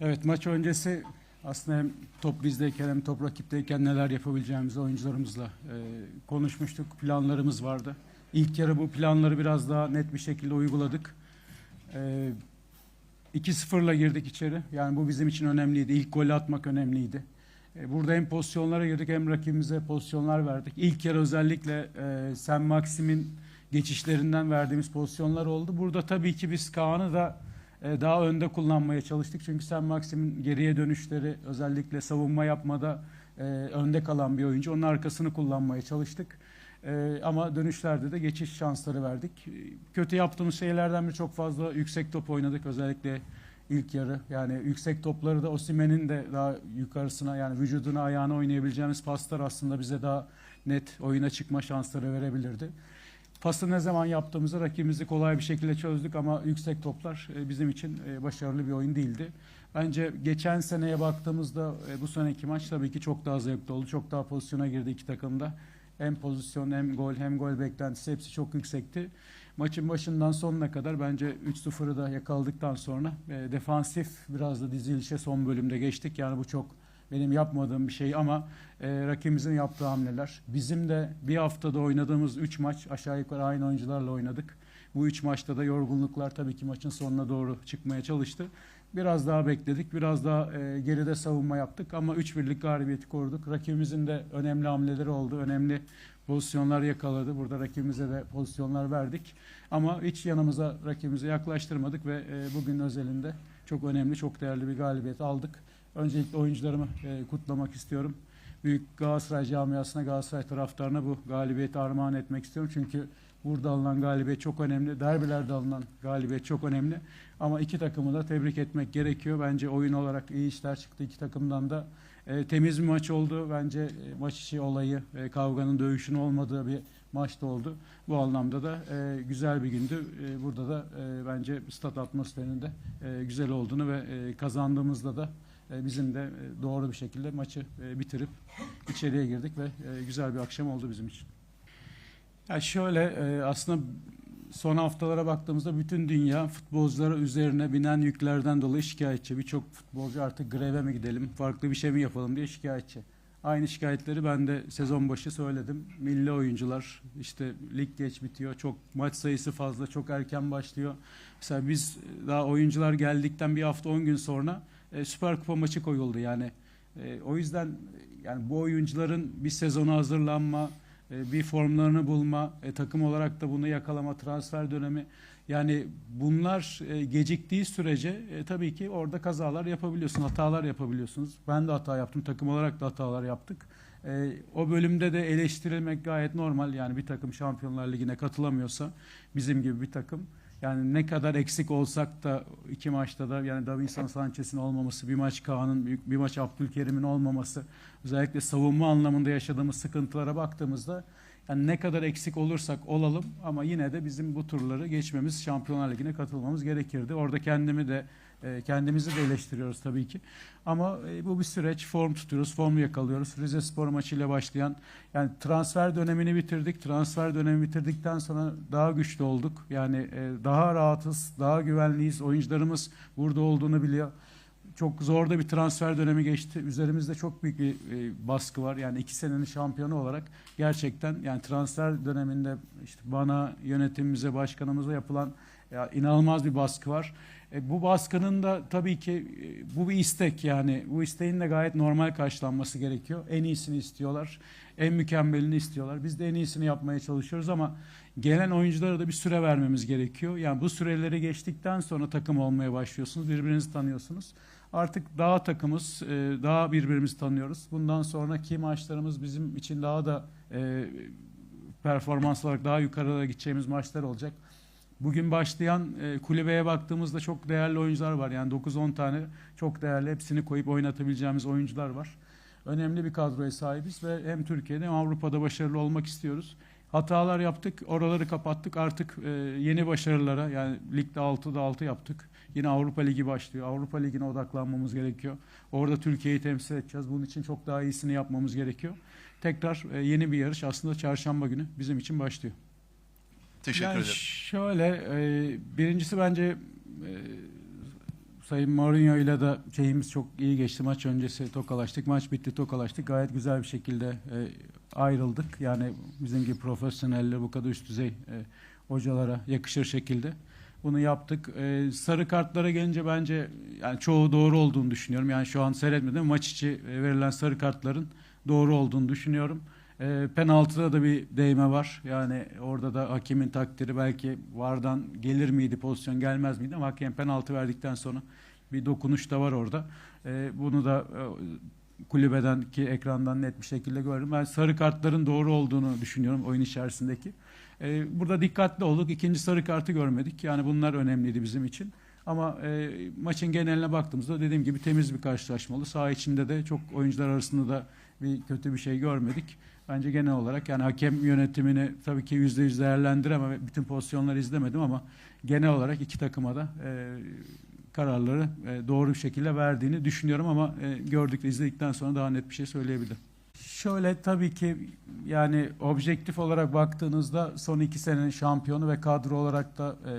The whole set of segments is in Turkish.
Evet maç öncesi aslında hem top bizdeyken hem top rakipteyken neler yapabileceğimizi oyuncularımızla e, konuşmuştuk. Planlarımız vardı. İlk yarı bu planları biraz daha net bir şekilde uyguladık. E, 2-0'la girdik içeri. Yani bu bizim için önemliydi. İlk golü atmak önemliydi. E, burada hem pozisyonlara girdik hem rakibimize pozisyonlar verdik. İlk yarı özellikle e, Sen Maxim'in geçişlerinden verdiğimiz pozisyonlar oldu. Burada tabii ki biz Kaan'ı da daha önde kullanmaya çalıştık. Çünkü Sen Maxim'in geriye dönüşleri özellikle savunma yapmada e, önde kalan bir oyuncu. Onun arkasını kullanmaya çalıştık. E, ama dönüşlerde de geçiş şansları verdik. E, Kötü yaptığımız şeylerden biri çok fazla yüksek top oynadık. Özellikle ilk yarı. Yani yüksek topları da Osimhen'in de daha yukarısına yani vücuduna ayağına oynayabileceğimiz paslar aslında bize daha net oyuna çıkma şansları verebilirdi. Pası ne zaman yaptığımızda rakibimizi kolay bir şekilde çözdük ama yüksek toplar e, bizim için e, başarılı bir oyun değildi. Bence geçen seneye baktığımızda e, bu seneki maç tabii ki çok daha zevkli oldu. Çok daha pozisyona girdi iki takımda. Hem pozisyon hem gol hem gol beklentisi hepsi çok yüksekti. Maçın başından sonuna kadar bence 3-0'ı da yakaladıktan sonra defansif biraz da dizilişe son bölümde geçtik. Yani bu çok benim yapmadığım bir şey ama e, rakibimizin yaptığı hamleler. Bizim de bir haftada oynadığımız 3 maç aşağı yukarı aynı oyuncularla oynadık. Bu 3 maçta da yorgunluklar tabii ki maçın sonuna doğru çıkmaya çalıştı. Biraz daha bekledik, biraz daha e, geride savunma yaptık ama 3-1'lik galibiyeti koruduk. Rakibimizin de önemli hamleleri oldu, önemli pozisyonlar yakaladı. Burada rakibimize de pozisyonlar verdik. Ama hiç yanımıza rakibimize yaklaştırmadık ve e, bugün özelinde çok önemli, çok değerli bir galibiyet aldık. Öncelikle oyuncularımı e, kutlamak istiyorum. Büyük Galatasaray camiasına, Galatasaray taraftarına bu galibiyeti armağan etmek istiyorum. Çünkü burada alınan galibiyet çok önemli. Derbilerde alınan galibiyet çok önemli. Ama iki takımı da tebrik etmek gerekiyor. Bence oyun olarak iyi işler çıktı iki takımdan da. E, temiz bir maç oldu. Bence e, maç içi olayı, e, kavganın, dövüşün olmadığı bir maçta oldu. Bu anlamda da e, güzel bir gündü. E, burada da e, bence stat atmosferinde e, güzel olduğunu ve e, kazandığımızda da bizim de e, doğru bir şekilde maçı e, bitirip içeriye girdik ve e, güzel bir akşam oldu bizim için. Ya şöyle e, aslında son haftalara baktığımızda bütün dünya futbolculara üzerine binen yüklerden dolayı şikayetçi. Birçok futbolcu artık greve mi gidelim, farklı bir şey mi yapalım diye şikayetçi. Aynı şikayetleri ben de sezon başı söyledim. Milli oyuncular işte lig geç bitiyor. Çok maç sayısı fazla, çok erken başlıyor. Mesela biz daha oyuncular geldikten bir hafta 10 gün sonra e, Süper Kupa maçı koyuldu yani. E, o yüzden yani bu oyuncuların bir sezona hazırlanma, e, bir formlarını bulma, e, takım olarak da bunu yakalama, transfer dönemi yani bunlar e, geciktiği sürece e, tabii ki orada kazalar yapabiliyorsun, hatalar yapabiliyorsunuz. Ben de hata yaptım, takım olarak da hatalar yaptık. E, o bölümde de eleştirilmek gayet normal. Yani bir takım Şampiyonlar Ligi'ne katılamıyorsa bizim gibi bir takım yani ne kadar eksik olsak da iki maçta da yani Davinson Sanchez'in olmaması, bir maç Kaan'ın, bir maç Abdülkerim'in olmaması, özellikle savunma anlamında yaşadığımız sıkıntılara baktığımızda yani ne kadar eksik olursak olalım ama yine de bizim bu turları geçmemiz, Şampiyonlar Ligi'ne katılmamız gerekirdi. Orada kendimi de e, kendimizi de eleştiriyoruz tabii ki. Ama e, bu bir süreç. Form tutuyoruz, formu yakalıyoruz. Rize Spor maçıyla başlayan yani transfer dönemini bitirdik. Transfer dönemi bitirdikten sonra daha güçlü olduk. Yani e, daha rahatız, daha güvenliyiz. Oyuncularımız burada olduğunu biliyor. Çok zor da bir transfer dönemi geçti. Üzerimizde çok büyük bir e, baskı var. Yani iki senenin şampiyonu olarak gerçekten yani transfer döneminde işte bana, yönetimimize, başkanımıza yapılan ya inanılmaz bir baskı var. E, bu baskının da tabii ki e, bu bir istek yani bu isteğin de gayet normal karşılanması gerekiyor. En iyisini istiyorlar, en mükemmelini istiyorlar. Biz de en iyisini yapmaya çalışıyoruz ama gelen oyunculara da bir süre vermemiz gerekiyor. Yani bu süreleri geçtikten sonra takım olmaya başlıyorsunuz, birbirinizi tanıyorsunuz. Artık daha takımız, e, daha birbirimizi tanıyoruz. Bundan sonraki maçlarımız bizim için daha da e, performans olarak daha yukarıda gideceğimiz maçlar olacak. Bugün başlayan e, kulübeye baktığımızda çok değerli oyuncular var. Yani 9-10 tane çok değerli hepsini koyup oynatabileceğimiz oyuncular var. Önemli bir kadroya sahibiz ve hem Türkiye'de hem Avrupa'da başarılı olmak istiyoruz. Hatalar yaptık, oraları kapattık. Artık e, yeni başarılara yani ligde 6'da 6 yaptık. Yine Avrupa Ligi başlıyor. Avrupa Ligi'ne odaklanmamız gerekiyor. Orada Türkiye'yi temsil edeceğiz. Bunun için çok daha iyisini yapmamız gerekiyor. Tekrar e, yeni bir yarış aslında çarşamba günü bizim için başlıyor. Teşekkür yani ederim. Şöyle, e, birincisi bence e, Sayın Mourinho ile de şeyimiz çok iyi geçti. Maç öncesi tokalaştık. Maç bitti tokalaştık. Gayet güzel bir şekilde e, ayrıldık. Yani bizim gibi profesyoneller bu kadar üst düzey e, hocalara yakışır şekilde. Bunu yaptık. E, sarı kartlara gelince bence yani çoğu doğru olduğunu düşünüyorum. Yani şu an seyretmedim. Maç içi e, verilen sarı kartların doğru olduğunu düşünüyorum. E, penaltıda da bir değme var. Yani orada da hakemin takdiri belki vardan gelir miydi pozisyon gelmez miydi ama hakem penaltı verdikten sonra bir dokunuş da var orada. E, bunu da e, kulübeden ki ekrandan net bir şekilde gördüm. Ben sarı kartların doğru olduğunu düşünüyorum oyun içerisindeki. E, burada dikkatli olduk. İkinci sarı kartı görmedik. Yani bunlar önemliydi bizim için. Ama e, maçın geneline baktığımızda dediğim gibi temiz bir karşılaşma oldu. Saha içinde de çok oyuncular arasında da bir kötü bir şey görmedik. Bence genel olarak yani hakem yönetimini tabii ki yüzde yüz değerlendiremem. Bütün pozisyonları izlemedim ama genel olarak iki takıma da e, kararları e, doğru bir şekilde verdiğini düşünüyorum ama e, gördük izledikten sonra daha net bir şey söyleyebilirim. Şöyle tabii ki yani objektif olarak baktığınızda son iki senenin şampiyonu ve kadro olarak da e,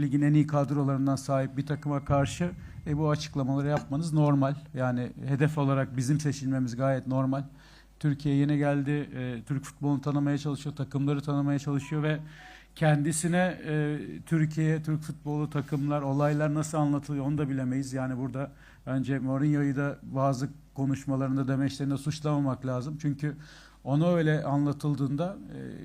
ligin en iyi kadrolarından sahip bir takıma karşı e, bu açıklamaları yapmanız normal. Yani hedef olarak bizim seçilmemiz gayet normal. Türkiye yeni geldi, e, Türk futbolunu tanımaya çalışıyor, takımları tanımaya çalışıyor ve kendisine e, Türkiye, Türk futbolu, takımlar, olaylar nasıl anlatılıyor onu da bilemeyiz. Yani burada bence Mourinho'yu da bazı konuşmalarında, demeçlerinde suçlamamak lazım. Çünkü ona öyle anlatıldığında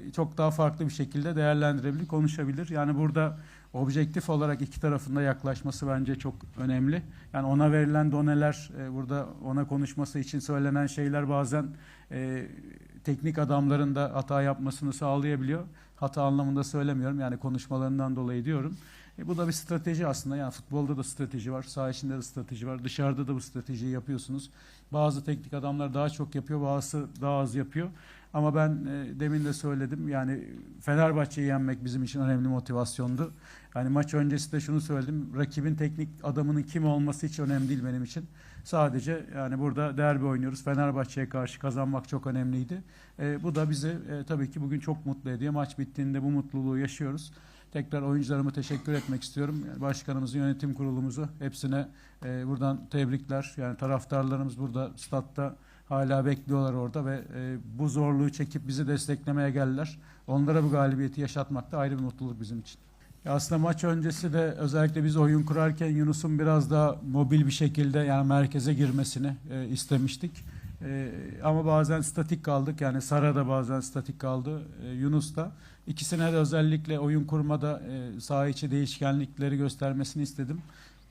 e, çok daha farklı bir şekilde değerlendirebilir, konuşabilir. Yani burada objektif olarak iki tarafında yaklaşması bence çok önemli. Yani ona verilen doneler, e, burada ona konuşması için söylenen şeyler bazen e, teknik adamların da hata yapmasını sağlayabiliyor. Hata anlamında söylemiyorum yani konuşmalarından dolayı diyorum. E, bu da bir strateji aslında yani futbolda da strateji var, saha içinde de strateji var, dışarıda da bu stratejiyi yapıyorsunuz. Bazı teknik adamlar daha çok yapıyor, bazısı daha az yapıyor. Ama ben e, demin de söyledim yani Fenerbahçe'yi yenmek bizim için önemli motivasyondu. Yani maç öncesi de şunu söyledim. Rakibin teknik adamının kim olması hiç önemli değil benim için. Sadece yani burada derbi oynuyoruz. Fenerbahçe'ye karşı kazanmak çok önemliydi. E, bu da bizi e, tabii ki bugün çok mutlu ediyor. Maç bittiğinde bu mutluluğu yaşıyoruz. Tekrar oyuncularıma teşekkür etmek istiyorum. Başkanımızı, yönetim kurulumuzu hepsine e, buradan tebrikler. Yani taraftarlarımız burada statta hala bekliyorlar orada ve e, bu zorluğu çekip bizi desteklemeye geldiler. Onlara bu galibiyeti yaşatmak da ayrı bir mutluluk bizim için. Aslında maç öncesi de özellikle biz oyun kurarken Yunus'un biraz daha mobil bir şekilde yani merkeze girmesini e, istemiştik. E, ama bazen statik kaldık yani Sara da bazen statik kaldı e, Yunus da. İkisine de özellikle oyun kurmada e, saha içi değişkenlikleri göstermesini istedim.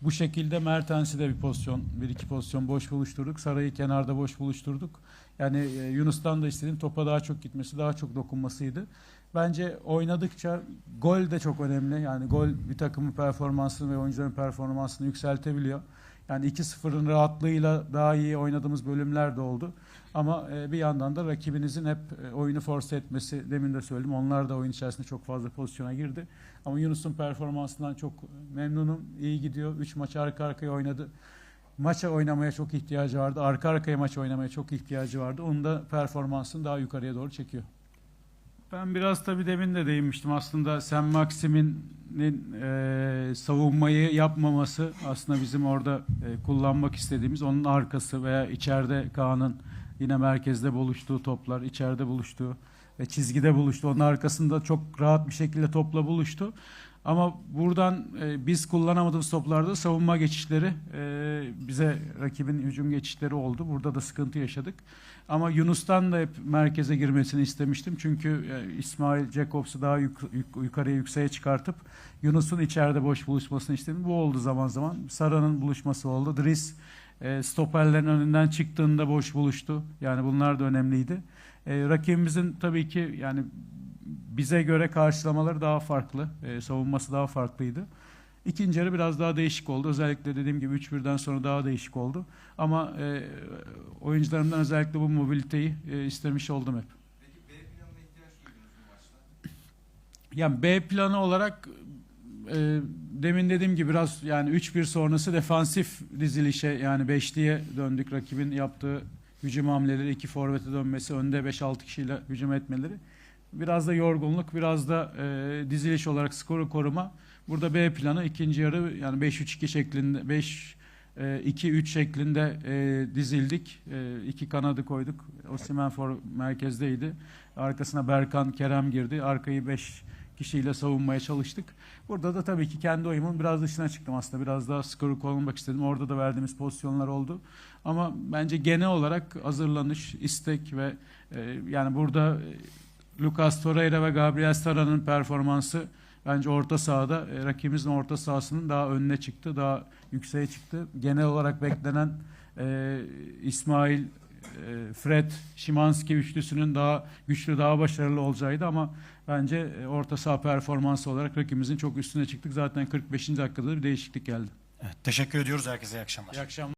Bu şekilde Mertens'i de bir pozisyon, bir iki pozisyon boş buluşturduk. Saray'ı kenarda boş buluşturduk. Yani e, Yunus'tan da istedim topa daha çok gitmesi, daha çok dokunmasıydı. Bence oynadıkça gol de çok önemli. Yani gol bir takımın performansını ve oyuncuların performansını yükseltebiliyor. Yani 2-0'ın rahatlığıyla daha iyi oynadığımız bölümler de oldu. Ama e, bir yandan da rakibinizin hep e, oyunu force etmesi, demin de söyledim. Onlar da oyun içerisinde çok fazla pozisyona girdi. Ama Yunus'un performansından çok memnunum. İyi gidiyor. 3 maç arka arkaya oynadı. Maça oynamaya çok ihtiyacı vardı. Arka arkaya maç oynamaya çok ihtiyacı vardı. Onun da performansını daha yukarıya doğru çekiyor. Ben biraz tabii demin de değinmiştim. Aslında Sen Maxim'in e, savunmayı yapmaması aslında bizim orada e, kullanmak istediğimiz onun arkası veya içeride Kaan'ın yine merkezde buluştuğu toplar, içeride buluştuğu ve çizgide buluştu. Onun arkasında çok rahat bir şekilde topla buluştu. Ama buradan e, biz kullanamadığımız toplarda savunma geçişleri e, bize rakibin hücum geçişleri oldu. Burada da sıkıntı yaşadık. Ama Yunus'tan da hep merkeze girmesini istemiştim. Çünkü e, İsmail Jacobs'u daha yuk, yuk, yukarıya yükseğe çıkartıp Yunus'un içeride boş buluşmasını istedim. Bu oldu zaman zaman. Sara'nın buluşması oldu. Dries e, stoperlerin önünden çıktığında boş buluştu. Yani bunlar da önemliydi. E, rakibimizin tabii ki yani bize göre karşılamaları daha farklı. E, savunması daha farklıydı. İkinci yarı biraz daha değişik oldu. Özellikle dediğim gibi 3-1'den sonra daha değişik oldu. Ama e, oyuncularımdan özellikle bu mobiliteyi e, istemiş oldum hep. Peki B planına ihtiyaç duydunuz mu maçta? Yani B planı olarak e, demin dediğim gibi biraz yani 3-1 sonrası defansif dizilişe yani beşliye döndük. Rakibin yaptığı hücum hamleleri, iki forvete dönmesi, önde 5-6 kişiyle hücum etmeleri. Biraz da yorgunluk, biraz da e, diziliş olarak skoru koruma. Burada B planı ikinci yarı yani 5-3-2 şeklinde 5 2-3 şeklinde e, dizildik. E, iki kanadı koyduk. Osimhen for merkezdeydi. Arkasına Berkan, Kerem girdi. Arkayı 5 kişiyle savunmaya çalıştık. Burada da tabii ki kendi oyumun biraz dışına çıktım aslında. Biraz daha skoru korumak istedim. Orada da verdiğimiz pozisyonlar oldu. Ama bence genel olarak hazırlanış, istek ve e, yani burada e, Lucas Torreira ve Gabriel Sara'nın performansı bence orta sahada e, rakibimizin orta sahasının daha önüne çıktı. Daha yükseğe çıktı. Genel olarak beklenen e, İsmail, Fred, Şimanski üçlüsünün daha güçlü, daha başarılı olacağıydı ama bence e, orta saha performansı olarak rakibimizin çok üstüne çıktık. Zaten 45. dakikada da bir değişiklik geldi. Evet, teşekkür ediyoruz herkese iyi akşamlar. İyi akşamlar.